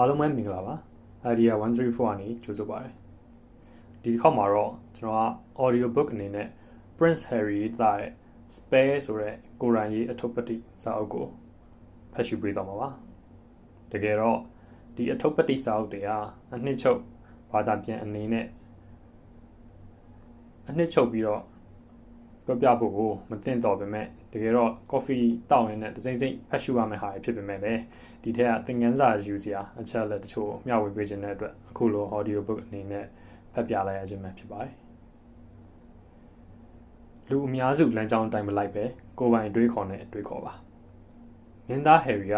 အားလုံးပဲမင်္ဂလာပါ idea 134ကနေကြိုဆိုပါရစေဒီတစ်ခေါက်မှာတော့ကျွန်တော်က audio book အနေနဲ့ Prince Harry သားရဲ့ Spare ဆိုတဲ့ကိုရိုင်းရေးအထုပ်ပတိစာအုပ်ကိုဖတ်ရှုပေးသွားမှာပါတကယ်တော့ဒီအထုပ်ပတိစာအုပ်တွေဟာအနှစ်ချုပ်ဘာသာပြန်အနေနဲ့အနှစ်ချုပ်ပြီးတော့ပြောပြဖို့ကိုမသိတော့ပေမဲ့တကယ်တော့ coffee တောက်ရင်းနဲ့တစိမ့်စိမ့်ဖတ်ရှုရမယ့်ဟာဖြစ်ပေမဲ့လည်း ဒီထက်ကသင်ခန်းစာယူစရာအချက်လက်တချို့မျှဝေပေးခြင်းတဲ့အတွက်အခုလို audio book အနေနဲ့ဖတ်ပြလိုက်ရခြင်းပဲဖြစ်ပါတယ်လူအများစုလမ်းကြောင်းအတိုင်းမလိုက်ပဲကိုယ်ပိုင်တွေးခေါ်နဲ့တွေးခေါ်ပါမင်းသားဟယ်ရီက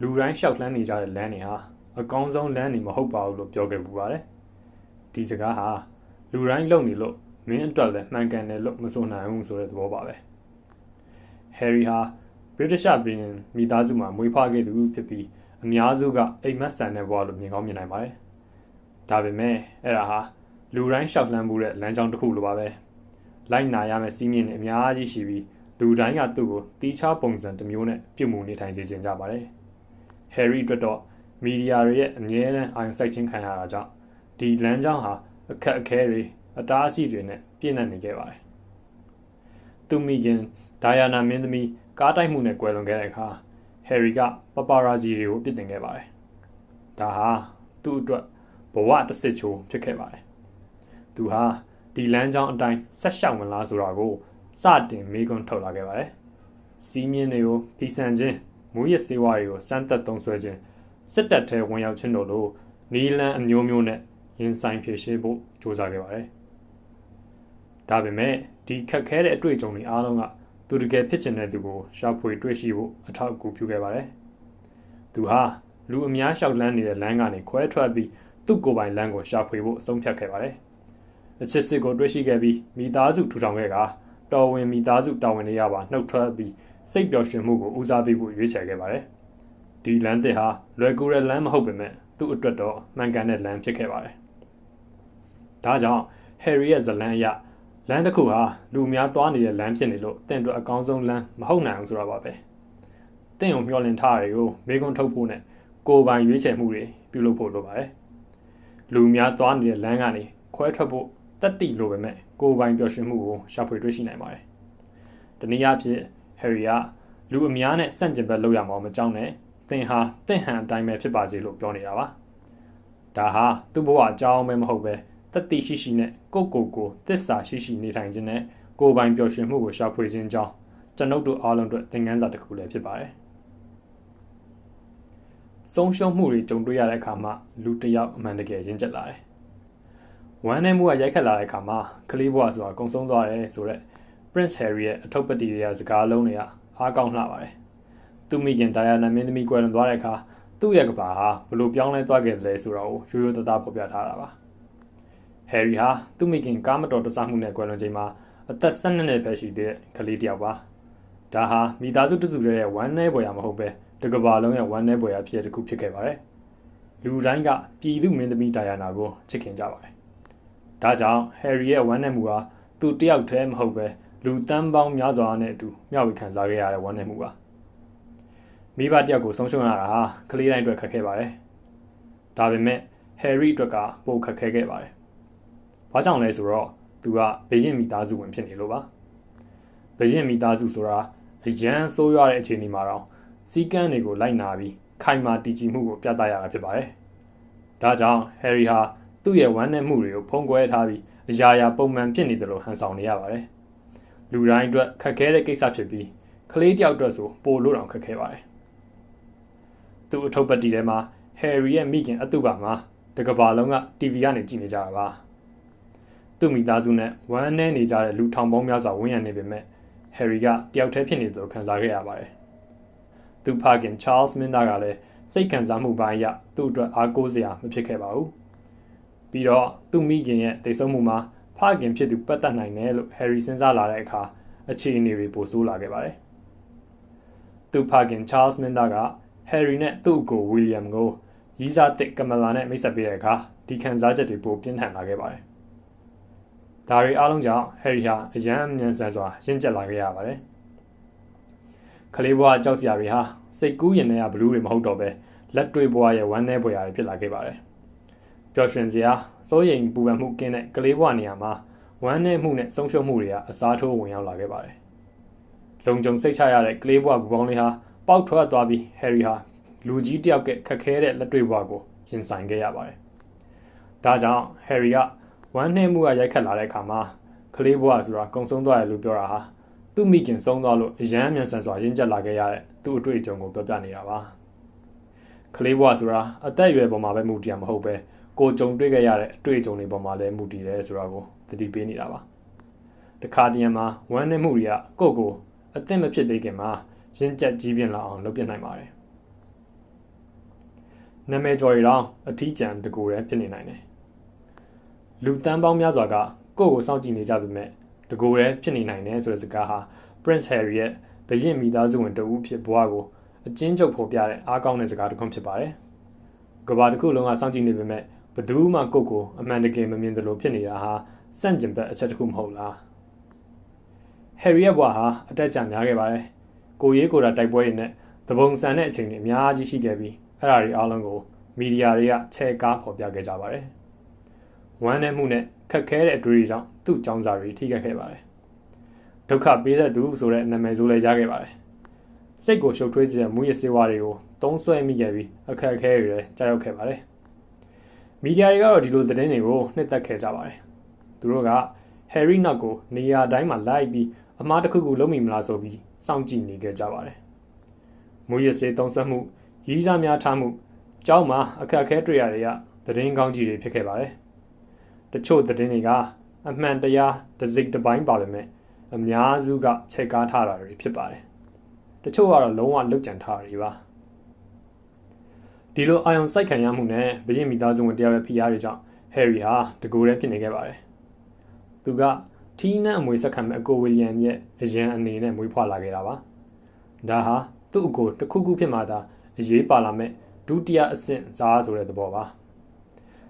လူတိုင်းရှောက်လှမ်းနေကြတဲ့လမ်းတွေဟာအကောင်းဆုံးလမ်းတွေမဟုတ်ပါဘူးလို့ပြောခဲ့ပူပါတယ်ဒီစကားဟာလူတိုင်းလုံနေလို့မင်းအတွက်လည်းမှန်ကန်တယ်လို့မဆိုနိုင်ဘူးဆိုတဲ့သဘောပါပဲဟယ်ရီဟာ ဗြိတိရှဘီယင်မိသားစုမှာမွေးဖွားခဲ့သူဖြစ်ပြီးအများစုကအိမ်မက်ဆန်တဲ့ဘဝလို့မြင်ကောင်းမြင်နိုင်ပါတယ်ဒါပေမဲ့အဲ့ဒါဟာလူတိုင်းရှောက်လှမ်းမှုတဲ့လမ်းကြောင်းတစ်ခုလိုပါပဲလိုက်နာရမယ့်စီးမြင့်တွေအများကြီးရှိပြီးလူတိုင်းကသူ့ကိုတီးခြားပုံစံတစ်မျိုးနဲ့ပြုမှုနေထိုင်စေချင်ကြပါတယ်ဟယ်ရီအတွက်တော့မီဒီယာတွေရဲ့အမြဲတမ်းအာရုံစိုက်ခြင်းခံရတာကြောင့်ဒီလမ်းကြောင်းဟာအခက်အခဲတွေအတားအဆီးတွေနဲ့ပြည့်နှက်နေခဲ့ပါတယ်။သူမိခင်ဒါယာနာမင်းသမီး ကားတိုက်မှုနဲ့ကွယ်လွန်ခဲ့တဲ့အခါဟယ်ရီကပပရာဇီတွေကိုပြစ်တင်ခဲ့ပါတယ်။ဒါဟာသူ့အတွက်ဘဝတစ်စစ်ချိုးဖြစ်ခဲ့ပါတယ်။သူဟာဒီလမ်းကြောင်းအတိုင်းဆက်ရှောက်မလားဆိုတာကိုစတင်မေးခွန်းထုတ်လာခဲ့ပါတယ်။စီးမြင့်တွေကိုဖိစံခြင်းမူရစေဝါတွေကိုစမ်းသက်သုံးဆွဲခြင်းစစ်တပ်ထဲဝင်ရောက်ခြင်းတို့လိုနီလန်အမျိုးမျိုးနဲ့ရင်ဆိုင်ဖြည့်ရှင်းဖို့ကြိုးစားခဲ့ပါတယ်။ဒါပေမဲ့ဒီခက်ခဲတဲ့အတွေ့အကြုံတွေအားလုံးက သူတကယ်ဖြစ်ချင်တဲ့သူကိုရှာဖွေတွေ့ရှိဖို့အထောက်အကူပြုခဲ့ပါတယ်။သူဟာလူအများလျှောက်လန်းနေတဲ့လမ်းကနေခွဲထွက်ပြီးသူ့ကိုယ်ပိုင်လမ်းကိုရှာဖွေဖို့အဆုံးဖြတ်ခဲ့ပါတယ်။အချစ်စစ်ကိုတွေ့ရှိခဲ့ပြီးမိသားစုထူထောင်ခဲ့ကတော်ဝင်မိသားစုတာဝန်တွေရပါနှုတ်ထွက်ပြီးစိတ်ပျော်ရွှင်မှုကိုဦးစားပေးဖို့ရွေးချယ်ခဲ့ပါတယ်။ဒီလမ်းသစ်ဟာလွယ်ကူတဲ့လမ်းမဟုတ်ပေမဲ့သူ့အတွက်တော့မှန်ကန်တဲ့လမ်းဖြစ်ခဲ့ပါတယ်။ဒါကြောင့်ဟယ်ရီရဲ့ဇလန်အရ လမ်းတစ်ခုဟာလူများသွားနေတဲ့လမ်းဖြစ်နေလို့တင့်အတွက်အကောင်းဆုံးလမ်းမဟုတ်နိုင်အောင်ဆိုတာပါပဲတင့်ုံမျှော်လင့်ထားတွေကိုမေကွန်းထုတ်ဖို့နဲ့ကိုယ်ပိုင်ရွေးချယ်မှုတွေပြုလုပ်ဖို့လိုပါတယ်လူများသွားနေတဲ့လမ်းကနေခွဲထွက်ဖို့တက်တိလိုပဲမဲ့ကိုယ်ပိုင်ပျော်ရွှင်မှုကိုရှာဖွေတွေ့ရှိနိုင်ပါတယ်တနည်းအားဖြင့်ဟယ်ရီကလူအများနဲ့ဆန့်ကျင်ဘက်လုပ်ရမှာမကြောက်နဲ့သင်ဟာတင့်ဟန်အတိုင်းပဲဖြစ်ပါစေလို့ပြောနေတာပါဒါဟာသူ့ဘဝအကြောင်းပဲမဟုတ်ပဲ တတိရှိရှိနဲ့ကိုကိုကိုသစ္စာရှိရှိနေထိုင်ခြင်းနဲ့ကိုယ်ပိုင်ပျော်ရွှင်မှုကိုရှာဖွေခြင်းကြောင့်ကျွန်ုပ်တို့အားလုံးအတွက်သင်ခန်းစာတစ်ခုလည်းဖြစ်ပါတယ်။ဆုံးရှုံးမှုတွေကြုံတွေ့ရတဲ့အခါမှာလူတစ်ယောက်အမှန်တကယ်ရင့်ကျက်လာတယ်။ဝမ်းနည်းမှုကရိုက်ခတ်လာတဲ့အခါမှာကလေးဘဝဆိုတာကုံဆုံးသွားတယ်ဆိုတော့ Prince Harry ရဲ့အထုပ်ပတိတွေကစကားလုံးတွေကအားကောင်းလှပါတယ်။သူမိခင်ဒါယာနာမင်းသမီးကွယ်လွန်သွားတဲ့အခါသူ့ရဲ့ကဘာဟာဘလို့ပြောင်းလဲသွားခဲ့သလဲဆိုတာကိုရိုးရိုးသားသားဖော်ပြထားတာပါ။ ဟယ်ရီဟာသူ့မိခင်ကားမတော်တဆမှုနဲ့ကွယ်လွန်ချိန်မှာအသက်12နှစ်ပဲရှိတဲ့ကလေးတစ်ယောက်ပါဒါဟာမိသားစုတစုရဲ့ဝမ်းနည်းပွဲရမဟုတ်ပဲတကဘာလုံးရဲ့ဝမ်းနည်းပွဲရဖြစ်တဲ့တစ်ခုဖြစ်ခဲ့ပါတယ်လူတိုင်းကပြည်သူမင်းသမီးဒါယာနာကိုချစ်ခင်ကြပါတယ်ဒါကြောင့်ဟယ်ရီရဲ့ဝမ်းနည်းမှုဟာသူတယောက်တည်းမဟုတ်ပဲလူတန်းပေါင်းများစွာနဲ့အတူမျှဝေခံစားခဲ့ရတဲ့ဝမ်းနည်းမှုပါမိဘတယောက်ကိုဆုံးရှုံးရတာဟာကလေးတိုင်းအတွက်ခက်ခဲပါတယ်ဒါပေမဲ့ဟယ်ရီအတွက်ကပိုခက်ခဲခဲ့ပါတယ်။ ဘာကြောင့်လဲဆိုတော့သူကဘရင်မိသားစုဝင်ဖြစ်နေလို့ပါ။ဘရင်မိသားစုဆိုတာအရန်ဆိုးရွားတဲ့အခြေအနေမှာတော့စီကန်းတွေကိုလိုက်နာပြီးခိုင်မာတည်ကြည်မှုကိုပြသရတာဖြစ်ပါတယ်။ဒါကြောင့်ဟယ်ရီဟာသူ့ရဲ့ဝမ်းနည်းမှုတွေကိုဖုံးကွယ်ထားပြီးအရာရာပုံမှန်ဖြစ်နေတယ်လို့ဟန်ဆောင်နေရပါတယ်။လူတိုင်းအတွက်ခက်ခဲတဲ့ကိစ္စဖြစ်ပြီးကလေးတယောက်အတွက်ဆိုပိုလို့တောင်ခက်ခဲပါတယ်။သူ့အထုပ်ပတ်တီထဲမှာဟယ်ရီရဲ့မိခင်အတုပါမှာတကဘာလုံးက TV ကနေကြည့်နေကြတာပါ။ သူ့မိသားစုနဲ့ဝမ်းနည်းနေကြတဲ့လူထောင်ပေါင်းများစွာဝန်းရံနေပေမဲ့ဟယ်ရီကတယောက်တည်းဖြစ်နေသလိုခံစားခဲ့ရပါတယ်။သူဖခင်ချားလ်မင်းသားကလည်းစိတ်ခံစားမှုပိုင်းအရသူ့အတွက်အားကိုးစရာမဖြစ်ခဲ့ပါဘူး။ပြီးတော့သူ့မိခင်ရဲ့တိတ်ဆုံးမှုမှာဖခင်ဖြစ်သူပတ်သက်နိုင်တယ်လို့ဟယ်ရီစဉ်းစားလာတဲ့အခါအခြေအနေတွေပိုဆိုးလာခဲ့ပါတယ်။သူ့ဖခင်ချားလ်မင်းသားကဟယ်ရီနဲ့သူ့ကိုဝီလျံကိုရီးစားတစ်ကမလာနဲ့မိတ်ဆက်ပေးတဲ့အခါဒီခံစားချက်တွေပိုပြင်းထန်လာခဲ့ပါတယ် ဒါတွေအားလုံးကြောင့်ဟယ်ရီဟာအယမ်းမြန်ဆန်စွာရင့်ကျက်လာခဲ့ရပါတယ်။ခလေးဘွားကြောက်စရာတွေဟာစိတ်ကူးရင်ထဲကဘလူးတွေမဟုတ်တော့ပဲလက်တွေ့ဘဝရဲ့ဝမ်းနည်းပွေရာတွေဖြစ်လာခဲ့ပါတယ်ပျော်ရွှင်စရာစိုးရိမ်ပူပန်မှုကင်းတဲ့ကလေးဘဝနေရာမှာဝမ်းနည်းမှုနဲ့ဆုံးရှုံးမှုတွေကအစားထိုးဝင်ရောက်လာခဲ့ပါတယ်လုံခြုံစိတ်ချရတဲ့ကလေးဘဝဘူပေါင်းလေးဟာပေါက်ထွက်သွားပြီးဟယ်ရီဟာလူကြီးတယောက်ကခက်ခဲတဲ့လက်တွေ့ဘဝကိုရင်ဆိုင်ခဲ့ရပါတယ်ဒါကြောင့်ဟယ်ရီက ဝမ်းနည်းမှုကရိုက်ခတ်လာတဲ့အခါမှာကလေးဘဝဆိုတာကုံဆုံးသွားတယ်လို့ပြောတာဟာသူ့မိခင်ဆုံးသွားလို့အယမ်းမြန်ဆန်စွာရင်းကျက်လာခဲ့ရတဲ့သူ့အတွေ့အကြုံကိုပြောပြနေတာပါကလေးဘဝဆိုတာအသက်အရွယ်ပေါ်မှာပဲမူတည်ရမဟုတ်ပဲကိုကြုံတွေ့ခဲ့ရတဲ့အတွေ့အကြုံတွေပေါ်မှာလည်းမူတည်တယ်ဆိုတာကိုသတိပေးနေတာပါတခါတည်းမှာဝမ်းနည်းမှုတွေကကိုယ့်ကိုအသင့်မဖြစ်သေးခင်မှာရင်းကျက်ကြီးပြင်းလာအောင်လုပ်ပြနိုင်ပါတယ်နာမည်ကျော်ရီတော့အထီးကျန်တကူရဲဖြစ်နေနိုင်တယ် လူတန်းပေါင်းများစွာကကိုယ့်ကိုစောင့်ကြည့်နေကြပေမဲ့တကူရဲဖြစ်နေနိုင်တယ်ဆိုတဲ့စကားဟာ Prince Harry ရဲ့ဘရင်မိသားစုဝင်တဦးဖြစ်ဘွားကိုအချင်းချုပ်ဖော်ပြတဲ့အားကောင်းတဲ့စကားတစ်ခုဖြစ်ပါတယ်။ကဘာတစ်ခုလုံးကစောင့်ကြည့်နေပေမဲ့ဘယ်သူမှကိုယ့်ကိုအမှန်တကယ်မမြင်သလိုဖြစ်နေတာဟာစန့်ကျင်ဘက်အချက်တစ်ခုမဟုတ်လား။ Harry ရဲ့ဘွားဟာအတက်ကြများခဲ့ပါတယ်။ကိုရေးကိုတာတိုက်ပွဲတွေနဲ့သဘုံဆန်တဲ့အချိန်တွေအများကြီးရှိခဲ့ပြီးအဲ့ဒါတွေအားလုံးကိုမီဒီယာတွေကချဲကားဖော်ပြခဲ့ကြပါတယ်။ ဝမ်းနည်းမှုနဲ့ခက်ခဲတဲ့အတွေ့အကြုံကြောင့်သူ့ចောင်းစာတွေထိခိုက်ခဲ့ပါတယ်။ဒုက္ခပေးတဲ့သူဆိုတဲ့နာမည်ဆိုလည်းရခဲ့ပါတယ်။စိတ်ကိုရှုပ်ထွေးစေတဲ့မူရစေဝါတွေကိုတုံးဆွဲမိခဲ့ပြီးအခက်အခဲတွေလည်းကြားရောက်ခဲ့ပါတယ်။မီဒီယာတွေကတော့ဒီလိုသတင်းတွေကိုနှစ်သက်ခဲ့ကြပါတယ်။သူတို့က Harry နောက်ကိုနေရာတိုင်းမှာလိုက်ပြီးအမားတစ်ခုခုလုံးမိမလားဆိုပြီးစောင့်ကြည့်နေခဲ့ကြပါတယ်။မူရစေတုံးဆွဲမှုရီးစားများထားမှုကြောင်းမှာအခက်အခဲတွေ့ရတဲ့သတင်းကောင်းကြီးတွေဖြစ်ခဲ့ပါတယ်။ တချို့သတင်းတွေကအမှန်တရားတစ်စိတ်တစ်ပိုင်းပါပေမဲ့အများစုကချက်ကားထားတာတွေဖြစ်ပါတယ်။တချို့ကတော့လုံးဝလုတ်ကြံထားတာတွေပါ။ဒီလိုအာယုံစိုက်ခံရမှုနဲ့ဘရင်မိသားစုဝင်တရားရဲ့ဖိအားတွေကြောင့်ဟယ်ရီဟာတကူရဲဖြစ်နေခဲ့ပါတယ်။သူကထီးနန်းအမွေဆက်ခံမဲ့အကိုဝီလျံရဲ့အရန်အနေနဲ့မွေးဖွားလာခဲ့တာပါ။ဒါဟာသူ့အကိုတစ်ခုခုဖြစ်မှသာအရေးပါလာမဲ့ဒုတိယအဆင့်စားဆိုတဲ့သဘောပါ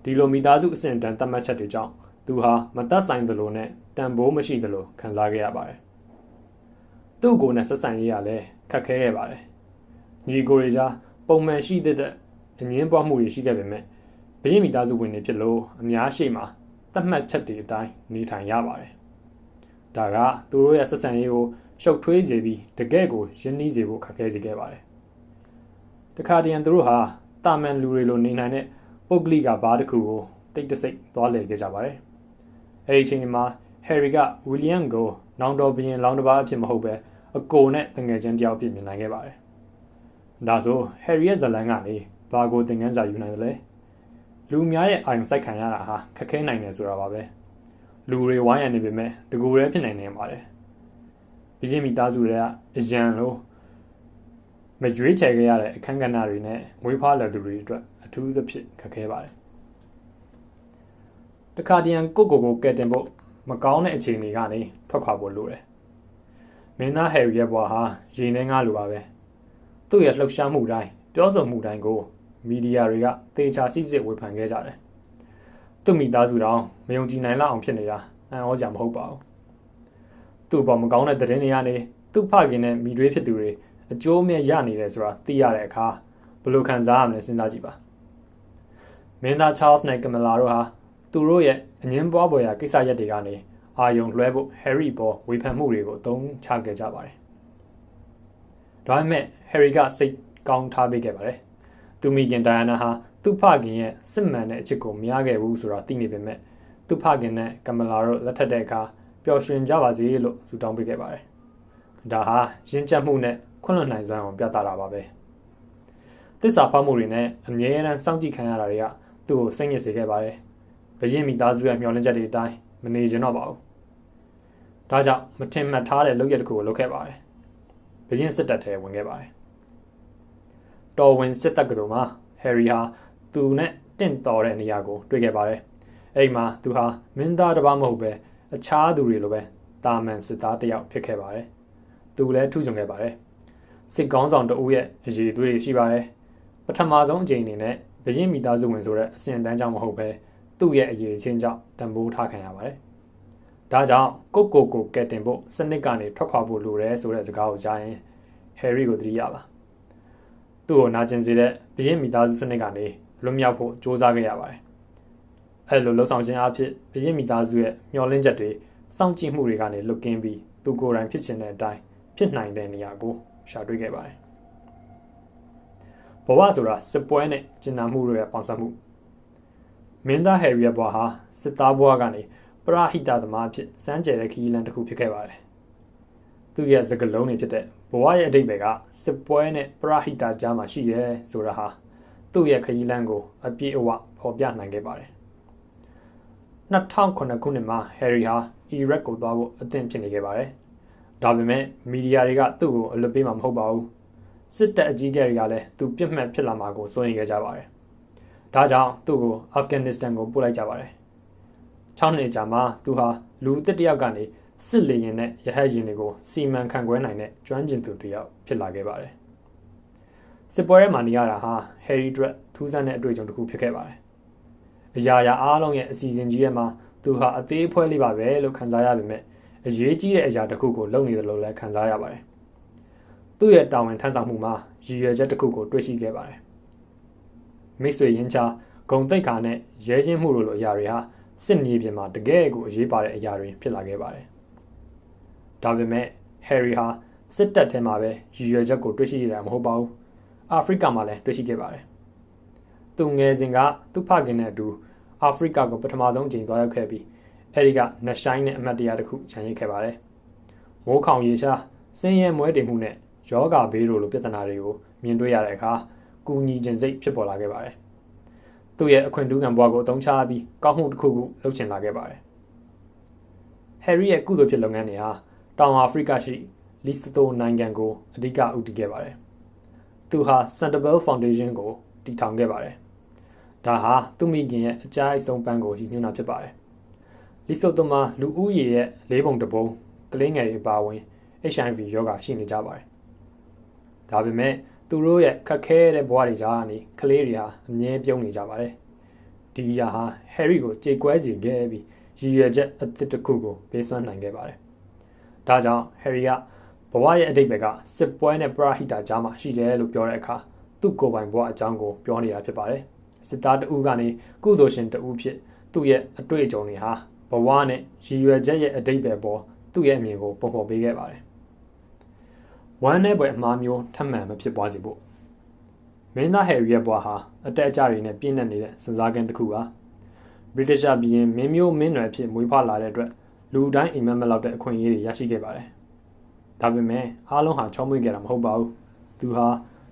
ဒီလိုမိသားစုအဆင့်တန်းသတ်မှတ်ချက်တွေကြောင့်သူဟာမတတ်ဆိုင်သလိုနဲ့တန်ဖိုးမရှိသလိုခံစားခဲ့ရပါတယ်သူ့ကိုယ်နဲ့ဆက်ဆံရေးရလဲခက်ခဲခဲ့ပါတယ်ညီကိုတွေကြားပုံမှန်ရှိတဲ့အငင်းပွားမှုတွေရှိခဲ့ပေမဲ့ဘရင်မိသားစုဝင်တွေဖြစ်လို့အများရှိမှသတ်မှတ်ချက်တွေအတိုင်းနေထိုင်ရပါတယ်ဒါကသူတို့ရဲ့ဆက်ဆံရေးကိုရှုပ်ထွေးစေပြီးတကယ့်ကိုရင်းနှီးစေဖို့ခက်ခဲစေခဲ့ပါတယ်တခါတည်းသူတို့ဟာတာမန်လူတွေလိုနေနိုင်တဲ့ ပုတ်ကလိကဘားတစ်ခုကိုတိတ်တဆိတ်သွားလည်ခဲ့ကြပါတယ်။အဲဒီအချိန်မှာဟယ်ရီကဝီလီယံကိုနောင်တော်ဘရင်လောင်းတစ်ပါးအဖြစ်မဟုတ်ပဲအကိုနဲ့တငယ်ချင်းတယောက်အဖြစ်မြင်နိုင်ခဲ့ပါတယ်။ဒါဆိုဟယ်ရီရဲ့ဇလန်ကနေဘာကိုသင်ခန်းစာယူနိုင်တယ်လဲ။လူများရဲ့အာရုံစိုက်ခံရတာဟာခက်ခဲနိုင်တယ်ဆိုတာပါပဲ။လူတွေဝိုင်းရနေပေမဲ့တကူရဲဖြစ်နိုင်နေပါတယ်။ဘရင်မိသားစုတွေကအရန်လို့မကြွေးချယ်ခဲ့ရတဲ့အခန်းကဏ္ဍတွေနဲ့မွေးဖွားလာသူတွေအတွက်အ ထူးသဖြင့်ခက်ခဲပါတယ်။တခါတရံကိုကိုကိုကဲတင်ဖို့မကောင်းတဲ့အခြေအနေကနေထွက်ခွာဖို့လိုတယ်။မင်းသားဟယ်ရီရဲ့ဘဝဟာရေနှင်းငါလိုပါပဲ။သူ့ရဲ့လှုပ်ရှားမှုတိုင်းပြောဆိုမှုတိုင်းကိုမီဒီယာတွေကသေချာစစ်စစ်ဝေဖန်ခဲ့ကြတယ်။သူ့မိသားစုတောင်မယုံကြည်နိုင်လောက်အောင်ဖြစ်နေတာအံ့ဩစရာမဟုတ်ပါဘူး။သူ့ဘောမကောင်းတဲ့သတင်းတွေကနေသူ့ဖခင်နဲ့မိတွေးဖြစ်သူတွေအကျိုးမဲ့ရနေတယ်ဆိုတာသိရတဲ့အခါဘယ်လိုခံစားရမလဲစဉ်းစားကြည့်ပါ မင်းသား Charles နဲ့ Camilla တို့ဟာသူတို့ရဲ့အငင်းပွားပေါ်ရာကိစ္စရပ်တွေကနေအာယုံလွှဲဖို့ Harry ပေါ်ဝေဖန်မှုတွေကိုအသုံးချခဲ့ကြပါတယ်ဒါပေမဲ့ Harry ကစိတ်ကောင်းထားပေးခဲ့ပါတယ်သူမိခင် Diana ဟာသူ့ဖခင်ရဲ့စစ်မှန်တဲ့အချစ်ကိုမရခဲ့ဘူးဆိုတာသိနေပေမဲ့သူ့ဖခင်နဲ့ Camilla တို့လက်ထပ်တဲ့အခါပျော်ရွှင်ကြပါစေလို့ဆုတောင်းပေးခဲ့ပါတယ်ဒါဟာရင်းချက်မှုနဲ့ခွင့်လွှတ်နိုင်စွမ်းအောင်ပြသတာပါပဲသစ္စာဖောက်မှုတွေနဲ့အမြဲတမ်းစောင့်ကြည့်ခံရတာတွေက သူ့ကိုစိတ်ညစ်စေခဲ့ပါတယ်ဘရင်မိသားစုရဲ့မျှော်လင့်ချက်တွေအတိုင်းမနေချင်တော့ပါဘူးဒါကြောင့်မထင်မှတ်ထားတဲ့လုပ်ရတစ်ခုကိုလုပ်ခဲ့ပါတယ်ဘရင်စစ်တပ်ထဲဝင်ခဲ့ပါတယ်တော်ဝင်စစ်တပ်ကတော်မှာဟယ်ရီဟာသူနဲ့တင့်တော်တဲ့နေရာကိုတွေ့ခဲ့ပါတယ်အဲ့ဒီမှာသူဟာမင်းသားတစ်ပါးမဟုတ်ပဲအခြားသူတွေလိုပဲတာမန်စစ်သားတစ်ယောက်ဖြစ်ခဲ့ပါတယ်သူလည်းထူးချွန်ခဲ့ပါတယ်စစ်ကောင်းဆောင်တဦးရဲ့အရေးအသွေးရှိပါတယ်ပထမဆုံးအကြိမ်အနေနဲ့ ဘရင်မိသားစုဝင်ဆိုတဲ့အစဉ်တန်းကြောင့်မဟုတ်ပဲသူ့ရဲ့အရေးချင်းကြောင့်တံပိုးထားခံရပါတယ်ဒါကြောင့်ကိုကိုကိုကက်တင်ဖို့စနစ်ကနေထွက်ခွာဖို့လိုတယ်ဆိုတဲ့စကားကိုကြားရင်ဟယ်ရီကိုသတိရပါသူ့ကိုနာကျင်စေတဲ့ဘရင်မိသားစုစနစ်ကနေလွတ်မြောက်ဖို့စ조사ခဲ့ရပါတယ်။အဲလိုလှုပ်ဆောင်ခြင်းအဖြစ်ဘရင်မိသားစုရဲ့မျှော်လင့်ချက်တွေစောင့်ကြည့်မှုတွေကနေလွတ်ကင်းပြီးသူကိုယ်တိုင်ဖြစ်ချင်တဲ့အတိုင်းဖြစ်နိုင်တဲ့နေရာကိုရှာတွေ့ခဲ့ပါတယ်။ ဘဝဆိုတာစစ်ပွဲနဲ့ကျင်နာမှုတွေရဲ့ပေါင်းစပ်မှုမင်းသားဟယ်ရီရဲ့ဘဝဟာစစ်သားဘဝကနေပရဟိတသမားအဖြစ်စမ်းကြဲတဲ့ခီးလန်တစ်ခုဖြစ်ခဲ့ပါတယ်။သူ့ရဲ့စကလုံးတွေဖြစ်တဲ့ဘဝရဲ့အတိတ်ပဲကစစ်ပွဲနဲ့ပရဟိတကြားမှာရှိရဲဆိုတာဟာသူ့ရဲ့ခရီးလမ်းကိုအပြည့်အဝဖော်ပြနိုင်ခဲ့ပါတယ်။2009ခုနှစ်မှာဟယ်ရီဟာအီရတ်ကိုသွားဖို့အသင့်ဖြစ်နေခဲ့ပါတယ်။ဒါပေမဲ့မီဒီယာတွေကသူ့ကိုအလွတ်ပေးမှာမဟုတ်ပါဘူး။ စစ်တပ်အကြီးအကဲတွေကလည်းသူပြစ်မှတ်ဖြစ်လာမှာကိုစိုးရိမ်ခဲ့ကြပါတယ်။ဒါကြောင့်သူ့ကိုအာဖဂန်နစ္စတန်ကိုပို့လိုက်ကြပါတယ်။6နှစ်ကြာမှသူဟာလူတစ်တယောက်ကနေစစ်လေရင်နဲ့ရဟတ်ရင်တွေကိုစီမံခန့်ခွဲနိုင်တဲ့ကျွမ်းကျင်သူတစ်ယောက်ဖြစ်လာခဲ့ပါတယ်။စစ်ပွဲထဲမှာနေရတာဟာဟယ်ရီဒရက်ထူးဆန်းတဲ့အတွေ့အကြုံတစ်ခုဖြစ်ခဲ့ပါတယ်။အရာရာအားလုံးရဲ့အစီအစဉ်ကြီးထဲမှာသူဟာအသေးဖွဲလေးပါပဲလို့ခံစားရပေမဲ့အရေးကြီးတဲ့အရာတစ်ခုကိုလုပ်နေတယ်လို့လည်းခံစားရပါတယ်။ သူ့ရဲ့တာဝန်ထမ်းဆောင်မှုမှာရည်ရွယ်ချက်တစ်ခုကိုတွေ့ရှိခဲ့ပါတယ်။မိတ်ဆွေရင်းချဂုံတိတ်ခါနဲ့ရဲချင်းမှုလိုလိုအရာတွေဟာစစ်မြေပြင်မှာတကယ်ကိုအရေးပါတဲ့အရာတွေဖြစ်လာခဲ့ပါတယ်။ဒါပေမဲ့ဟယ်ရီဟာစစ်တပ်ထဲမှာပဲရည်ရွယ်ချက်ကိုတွေ့ရှိရတာမဟုတ်ပါဘူး။အာဖရိကမှာလည်းတွေ့ရှိခဲ့ပါတယ်။သူငယ်စဉ်ကသူ့ဖခင်နဲ့အတူအာဖရိကကိုပထမဆုံးချိန်သွားရောက်ခဲ့ပြီးအဲဒီကနရှိုင်းနဲ့အမတ်တရားတစ်ခုခြံရိပ်ခဲ့ပါတယ်။မိုးခေါင်ရေရှားဆင်းရဲမွဲတေမှုနဲ့ ယောဂဘေးလိုလိုပြဿနာတွေကိုမြင်တွေ့ရတဲ့အခါကူညီခြင်းစိတ်ဖြစ်ပေါ်လာခဲ့ပါတယ်။သူ့ရဲ့အခွင့်အရေးကံဘွားကိုအသုံးချပြီးကောင်းမှုတစ်ခုခုလုပ်ချင်လာခဲ့ပါတယ်။ဟယ်ရီရဲ့ကုသိုလ်ဖြစ်လုပ်ငန်းတွေဟာတောင်အာဖရိကရှိလီစတိုနိုင်ငံကိုအဓိကဦးတည်ခဲ့ပါတယ်။သူဟာ Centerbell Foundation ကိုတည်ထောင်ခဲ့ပါတယ်။ဒါဟာသူမိခင်ရဲ့အကြိုက်ဆုံးပန်းကိုရည်ညွှန်းတာဖြစ်ပါတယ်။လီဆိုတိုမှာလူဦးရေရဲ့လေးပုံတစ်ပုံကလေးငယ်တွေပါဝင် HIV ရောဂါရှိနေကြပါတယ်။ ဒါပေမဲ့သူတို့ရဲ့ခက်ခဲတဲ့ဘဝတွေကြားကနေကလေးတွေဟာအမြဲပြုံးနေကြပါတယ်။ဒီအရာဟာဟယ်ရီကိုကြေကွဲစေခဲ့ပြီးရည်ရွယ်ချက်အသစ်တစ်ခုကိုပေးစွမ်းနိုင်ခဲ့ပါတယ်။ဒါကြောင့်ဟယ်ရီကဘဝရဲ့အတိတ်ဘက်ကစစ်ပွဲနဲ့ပရာဟိတာကြားမှာရှိတယ်လို့ပြောတဲ့အခါသူ့ကိုယ်ပိုင်ဘဝအကြောင်းကိုပြောနေတာဖြစ်ပါတယ်။စစ်သားတဦးကနေကုသိုလ်ရှင်တဦးဖြစ်သူ့ရဲ့အတွေ့အကြုံတွေဟာဘဝနဲ့ရည်ရွယ်ချက်ရဲ့အတိတ်ပဲပေါ်သူ့ရဲ့အမြင်ကိုပုံဖော်ပေးခဲ့ပါတယ်။ ဝမ်းနဲ့ပွဲအမှားမျိုးထပ်မံမဖြစ်ပွားစေဖို့မင်းသားဟယ်ရီရဲ့ဘဝဟာအတက်အကျတွေနဲ့ပြည့်နှက်နေတဲ့စံစားကန်းတစ်ခုပါ။ British ဘီရင်မင်းမျိုးမင်းနွယ်ဖြစ်မွေးဖွားလာတဲ့အတွက်လူတိုင်းအိမ်မက်မလောက်တဲ့အခွင့်အရေးတွေရရှိခဲ့ပါတယ်။ဒါပေမဲ့အားလုံးဟာချောမွေ့ခဲ့တာမဟုတ်ပါဘူး။သူဟာ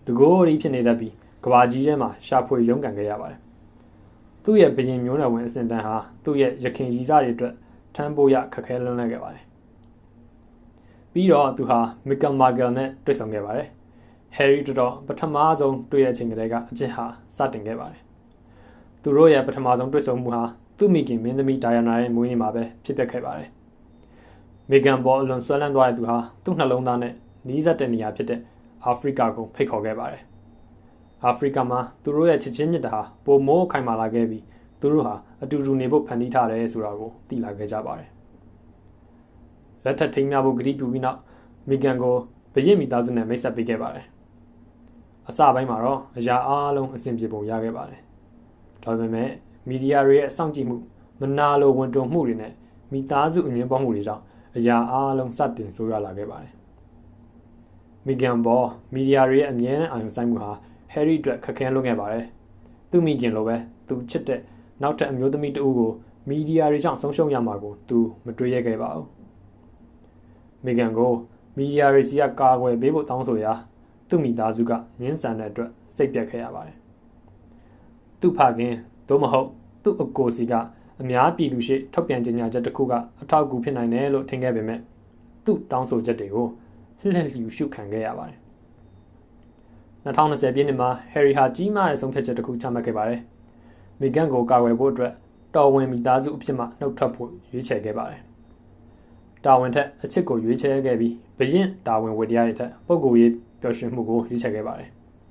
တကိုးရီဖြစ်နေတတ်ပြီးကဘာကြီးထဲမှာရှာဖွေရုန်းကန်ခဲ့ရပါတယ်။သူ့ရဲ့ဘရင်မျိုးနွယ်ဝင်အစဉ်တန်းဟာသူ့ရဲ့ရခင်ရီစားတွေအတွက်ထမ်းဖို့ရခက်ခဲလွန်းလဲခဲ့ပါတယ်။ ပြီးတော့သူဟာမီကယ်မာဂယ်နဲ့တွေ့ဆုံခဲ့ပါတယ်။ Harry တော်တော်ပထမဆုံးတွေ့တဲ့အချိန်ကလေးကအကျင့်ဟာစတင်ခဲ့ပါတယ်။သူတို့ရဲ့ပထမဆုံးတွေ့ဆုံမှုဟာသူ့မိခင်မင်းသမီးဒါယနာရဲ့မွေးနေ့မှာပဲဖြစ်ပျက်ခဲ့ပါတယ်။မေဂန်ဘောအလွန်ဆွဲလန်းသွားတဲ့သူဟာသူ့နှလုံးသားနဲ့နီးစပ်တဲ့နေရာဖြစ်တဲ့အာဖရိကကိုဖိတ်ခေါ်ခဲ့ပါတယ်။အာဖရိကမှာသူတို့ရဲ့ချစ်ချင်းမြတ်တာဟာပုံမိုးခိုင်မာလာခဲ့ပြီးသူတို့ဟာအတူတူနေဖို့ဖန်တီးထားတယ်ဆိုတာကိုသိလာခဲ့ကြပါတယ်။ လက်ထပ်ထိမ်းများဖို့ဂရုပြုပြီးနောက်မေဂန်ကိုဘရင်မိသားစုနဲ့မိတ်ဆက်ပေးခဲ့ပါတယ်။အစပိုင်းမှာတော့အရာအားလုံးအဆင်ပြေပုံရခဲ့ပါတယ်။ဒါပေမဲ့မီဒီယာတွေရဲ့စောင့်ကြည့်မှုမနာလိုဝန်တုံမှုတွေနဲ့မိသားစုအငြင်းပွားမှုတွေကြောင့်အရာအားလုံးစတင်ဆိုးရွားလာခဲ့ပါတယ်။မီဂန်ဘောမီဒီယာတွေရဲ့အမြဲတမ်းအာရုံစိုက်မှုဟာဟယ်ရီအတွက်ခက်ခဲလွန်းခဲ့ပါတယ်။သူ့မိခင်လိုပဲသူချစ်တဲ့နောက်ထပ်အမျိုးသမီးတဦးကိုမီဒီယာတွေကြောင့်ဆုံးရှုံးရမှာကိုသူမတွေးရခဲ့ပါဘူး။ မီဂန်ကိုမီဒီယာတွေစီကကာကွယ်ပေးဖို့တောင်းဆိုရာသူ့မိသားစုကငင်းဆန်တဲ့အတွက်စိတ်ပြတ်ခဲ့ရပါတယ်။သူ့ဖခင်သို့မဟုတ်သူ့အကိုစီကအများပြည်သူရှိထုတ်ပြန်ကြေညာချက်တစ်ခုကအထောက်အကူဖြစ်နိုင်တယ်လို့ထင်ခဲ့ပေမဲ့သူ့တောင်းဆိုချက်တွေကိုလှည့်လျူရှုခံခဲ့ရပါတယ်2020ပြည့်နှစ်မှာဟယ်ရီဟာကြီးမားတဲ့ဆုံးဖြတ်ချက်တစ်ခုချမှတ်ခဲ့ပါတယ်။မီဂန်ကိုကာကွယ်ဖို့အတွက်တော်ဝင်မိသားစုအဖြစ်မှနှုတ်ထွက်ဖို့ရွေးချယ်ခဲ့ပါတယ်။ တာဝန်ထက်အချစ်ကိုရွေးချယ်ခဲ့ပြီးဘရင်တာဝန်ဝတ္တရားတွေထက်ပုဂ္ဂိုလ်ရေးပျော်ရွှင်မှုကိုရွေးချယ်ခဲ့ပါတယ်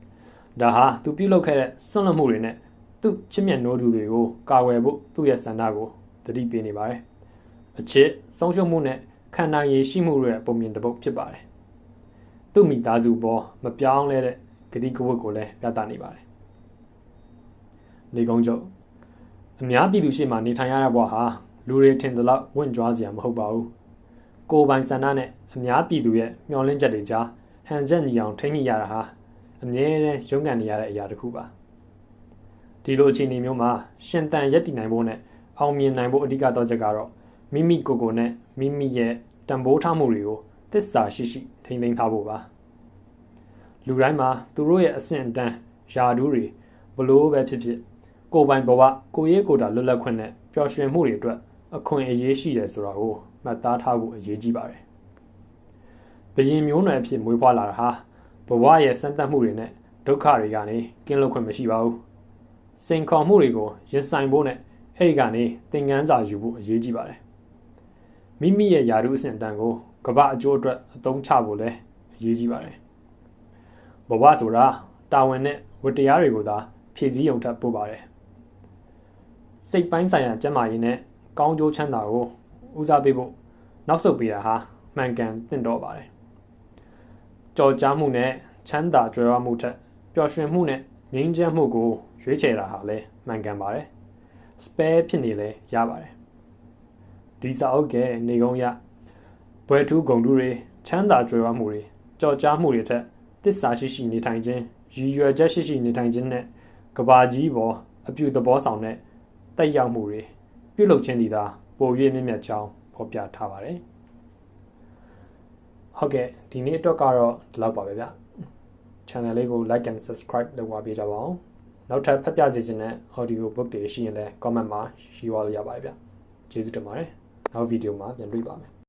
။ဒါဟာသူပြုလုပ်ခဲ့တဲ့ဆွန့်လွတ်မှုတွေနဲ့သူ့ချစ်မြတ်နိုးသူတွေကိုကာကွယ်ဖို့သူ့ရဲ့စန္ဒကိုတတိပေးနေပါတယ်။အချစ်ဆုံးရှုံးမှုနဲ့ခံနိုင်ရည်ရှိမှုတွေပုံမြင်တစ်ပုဒ်ဖြစ်ပါတယ်။သူ့မိသားစုပေါ်မပြောင်းလဲတဲ့ဂတိကဝတ်ကိုလည်းပြသနေပါတယ်နေကုန်းချုပ်အများပြည်သူရှေ့မှာနေထိုင်ရတဲ့ဘဝဟာလူတွေထင်သလောက်ဝင့်ကြွားစရာမဟုတ်ပါဘူး ကိုယ်ပိုင်ဆန္ဒနဲ့အများပြည်သူရဲ့မျှော်လင့်ချက်တွေကြားဟန်ချက်ညီအောင်ထိန်းညှိရတာဟာအမြဲတမ်းရုန်းကန်နေရတဲ့အရာတစ်ခုပါဒီလိုအခြေအနေမျိုးမှာရှင်တန်ရက်တည်နိုင်ဖို့နဲ့အောင်မြင်နိုင်ဖို့အဓိကတော့ချက်ကတော့မိမိကိုယ်ကိုယ်နဲ့မိမိရဲ့တန်ဖိုးထားမှုတွေကိုသစ္စာရှိရှိထိန်းသိမ်းထားဖို့ပါလူတိုင်းမှာသူတို့ရဲ့အဆင့်အတန်းယာဒူးတွေဘလို့ပဲဖြစ်ဖြစ်ကိုယ်ပိုင်ဘဝကိုယ်ရေးကိုယ်တာလွတ်လပ်ခွင့်နဲ့ပျော်ရွှင်မှုတွေအတွက်အခွင့်အရေးရှိတယ်ဆိုတာကို မှတ်သားထားဖို့အရေးကြီးပါတယ်ဘယင်မျိုးနွယ်အဖြစ်မွေးဖွားလာတာဟာဘဝရဲ့စံတတ်မှုတွေနဲ့ဒုက္ခတွေကနေကင်းလွတ်ခွင့်မရှိပါဘူးစိန်ခေါ်မှုတွေကိုရင်ဆိုင်ဖို့နဲ့အဲ့ဒီကနေသင်ခန်းစာယူဖို့အရေးကြီးပါတယ်မိမိရဲ့ယာရုအဆင့်တန်းကိုကပအကျိုးအတွက်အသုံးချဖို့လည်းအရေးကြီးပါတယ်ဘဝဆိုတာတာဝန်နဲ့ဝတ္တရားတွေကိုသာဖြည့်ဆည်းုံထပ်ပို့ပါတယ်စိတ်ပိုင်းဆိုင်ရာကျန်းမာရေးနဲ့ကောင်းကျိုးချမ်းသာကို ဦးစားပေးဖို့နောက်ဆုတ်ပေးတာဟာမှန်ကန်သင့်တော်ပါတယ်ကြော်ကြားမှုနဲ့ချမ်းသာကြွယ်ဝမှုထက်ပျော်ရွှင်မှုနဲ့ငြိမ်းချမ်းမှုကိုရွေးချယ်တာဟာလည်းမှန်ကန်ပါတယ် spare ဖြစ်နေလဲရပါတယ်ဒီစာအုပ်ကနေကုန်းရဘွယ်ထူးဂုံတူးတွေချမ်းသာကြွယ်ဝမှုတွေကြော်ကြားမှုတွေထက်တစ္ဆာရှိရှိနေထိုင်ခြင်းရည်ရွယ်ချက်ရှိရှိနေထိုင်ခြင်းနဲ့ကဘာကြီးပေါ်အပြုသဘောဆောင်တဲ့တက်ရောက်မှုတွေပြုလုပ်ခြင်းဒီသာ ပို၍မြင့်မြတ်ကြောင်းဖော်ပြထားပါတယ်ဟုတ်ကဲ့ဒီနေ့အတွက်ကတော့ဒီလောက်ပါပဲဗျ channel လေးကို like and subscribe လုပ်ပါပေးကြပါအောင်နောက်ထပ်ဖတ်ပြစေချင်တဲ့ audio book တွေရှိရင်လည်း comment မှာရေးသွားလို့ရပါတယ်ဗျကျေးဇူးတင်ပါတယ်နောက်ဗီဒီယိုမှာပြန်တွေ့ပါမယ်